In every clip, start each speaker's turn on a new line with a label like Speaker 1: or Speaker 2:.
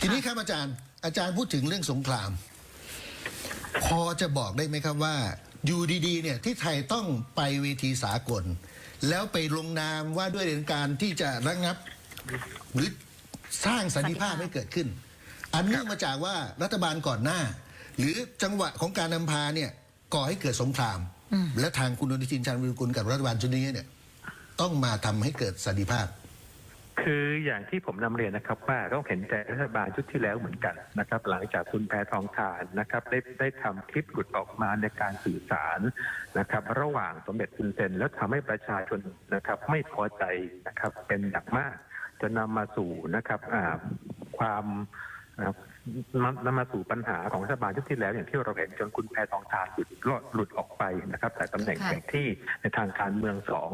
Speaker 1: ทีนี้ครับอาจารย์ อาจารย์พูดถึงเรื่องสงคราม พอจะบอกได้ไหมครับว่าอยู่ดีๆเนี่ยที่ไทยต้องไปเวทีสากล แล้วไปลงนามว่าด้วยเรื่องการที่จะระงับ หรือสร้างสันติภาพให้เกิดขึ้น อันเนื่องมาจากว่ารัฐบาลก่อนหน้า หรือจังหวะของการนำพาเนี่ยก่อให้เกิดสงคราม และทางคุณอนุทินชาญวิรุฬกุลกับรัฐบาลชุดนี้เนี่ยต้องมาทำให้เกิดสันติภาพ
Speaker 2: คืออย่างที่ผมนำเรียนนะครับว่าต้องเห็นใจรัฐบาลชุดที่แล้วเหมือนกันนะครับ หลังจากคุณแพทองทานนะครับได้ได้ทำคลิปหลุดออกมาในการสื่อสารนะครับ ระหว่างสมเด็จคุณเซนแล้วทำให้ประชาชนนะครับ ไม่พอใจนะครับเป็นอย่างมาก จะนำมาสู่นะครับความ อ่านำมาสู่ปัญหาของรัฐบาลชุดที่แล้วอย่างที่เราเห็นจนคุณแพทองทานหลุดรอดหลุดออกไปนะครับแต่ตำแหน่ง
Speaker 3: ค่ะ
Speaker 2: แห่งที่ในทางการเมืองสอง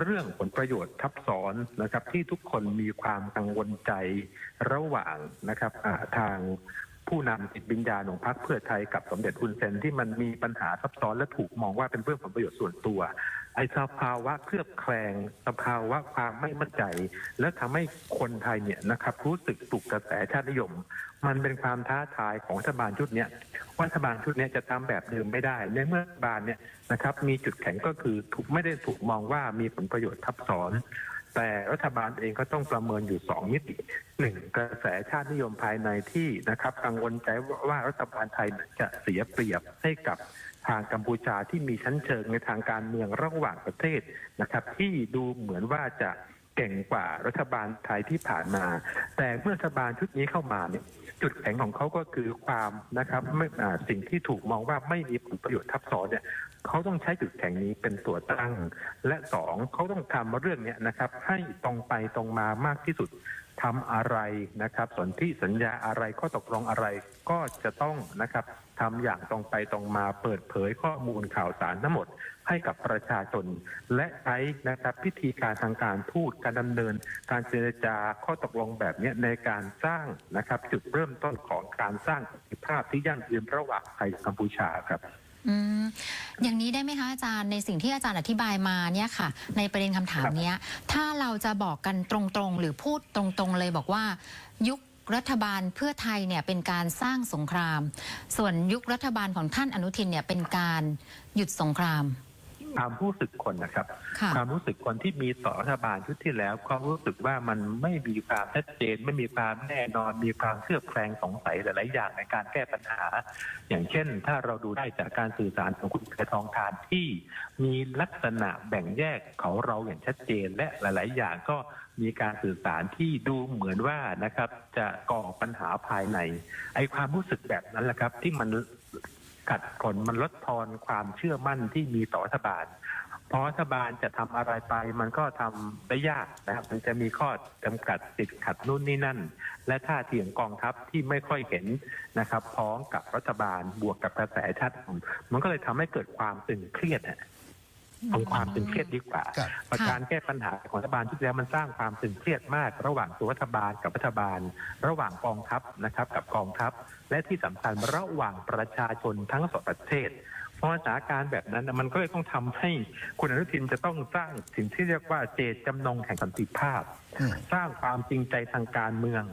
Speaker 2: เรื่องผลประโยชน์ทับซ้อนนะครับ ที่ทุกคนมีความกังวลใจระหว่างนะครับอ่าทางผู้นำจิตวิญญาณของพรรคเพื่อไทยกับสมเด็จคุณเซนที่มันมีปัญหาซับซ้อนและถูกมองว่าเป็นเรื่องผลประโยชน์ส่วนตัว ไอ้สภาวะเคลือบแคลงสภาวะความไม่มั่นใจ และทำให้คนไทยเนี่ยนะครับรู้สึกตุกกระแสชาตินิยม มันเป็นความท้าทายของรัฐบาลชุดเนี้ยว่ารัฐบาลชุดเนี้ยจะทำแบบเดิมไม่ได้ในเมื่อรัฐบาลเนี่ยนะครับมีจุดแข็งก็คือถูกไม่ได้ถูกมองว่ามีผลประโยชน์ทับซ้อน แต่รัฐบาลเองก็ต้องประเมินอยู่สองมิติหนึ่งกระแสชาตินิยมภายในที่นะครับ กังวลใจว่ารัฐบาลไทยจะเสียเปรียบให้กับทางกัมพูชาที่มีชั้นเชิงในทางการเมืองระหว่างประเทศนะครับ ที่ดูเหมือนว่าจะ เก่งกว่ารัฐบาลไทยที่ผ่านมา แต่เมื่อรัฐบาลชุดนี้เข้ามาเนี่ยจุดแข็งของเขาก็คือความนะครับไม่สิ่งที่ถูกมองว่าไม่มีผลประโยชน์ทับซ้อนเนี่ยเขาต้องใช้จุดแข็งนี้เป็นตัวตั้ง และสองเขาต้องทำเรื่องเนี้ยนะครับให้ตรงไปตรงมามากที่สุด ทำอะไรนะครับสนที่สัญญาอะไรข้อตกลงอะไรก็จะต้องนะครับทำอย่างตรงไปตรงมาเปิดเผยข้อมูลข่าวสารทั้งหมดให้กับประชาชน และใช้นะครับพิธีการทางการทูตการดำเนิน การเจรจาข้อตกลงแบบนี้ในการสร้างนะครับ จุดเริ่มต้นของการสร้างสันติภาพที่ยั่งยืนระหว่างไทยกับกัมพูชาครับ
Speaker 3: อืมอย่างนี้ได้ไหมคะอาจารย์ในสิ่งที่อาจารย์อธิบายมาเนี่ยค่ะ ในประเด็นคำถามเนี้ย ถ้าเราจะบอกกันตรงๆ หรือพูดตรงๆเลยบอกว่า ยุครัฐบาลเพื่อไทยเนี่ยเป็นการสร้างสงคราม ส่วนยุครัฐบาลของท่านอนุทินเนี่ยเป็นการหยุดสงคราม
Speaker 2: ความรู้สึกคนนะครับ
Speaker 3: ค่ะ
Speaker 2: ความรู้สึกคนที่มีต่อรัฐบาลชุดที่แล้วความรู้สึกว่ามันไม่มีความชัดเจน ไม่มีความแน่นอน มีความเคลือบแคลงสงสัยหลายๆอย่างในการแก้ปัญหา อย่างเช่น ถ้าเราดูได้จากการสื่อสารของคุณแพทองทานที่มีลักษณะแบ่งแยกเขาเราอย่างชัดเจนและหลาย ๆ อย่างก็มีการสื่อสารที่ดูเหมือนว่านะครับ จะก่อปัญหาภายใน ไอ้ความรู้สึกแบบนั้นแหละครับ ที่มัน กัดผลมันลดทอนความเชื่อมั่นที่มีต่อรัฐบาล เพราะรัฐบาลจะทำอะไรไปมันก็ทำได้ยากนะครับมันจะมีข้อจำกัดติดขัดนู่นนี่นั่น และท่าทีของกองทัพที่ไม่ค่อยเห็นนะครับพ้องกับรัฐบาลบวกกับกระแสชาติมันก็เลยทำให้เกิดความตึงเครียดอะ เอาความตึงเครียดดีกว่า
Speaker 1: ครับ
Speaker 2: ประการแก้ปัญหาของรัฐบาลที่แล้วมันสร้างความตึงเครียดมาก ระหว่างตัวรัฐบาลกับรัฐบาล ระหว่างกองทัพนะครับกับกองทัพ และที่สำคัญระหว่างประชาชนทั้งสองประเทศ เพราะสถานการณ์แบบนั้นน่ะมันก็เลยต้องทำให้คุณอนุทินจะต้องสร้างสิ่งที่เรียกว่าเจตจำนงแห่งสันติภาพ
Speaker 1: อืม
Speaker 2: สร้างความจริงใจทางการเมือง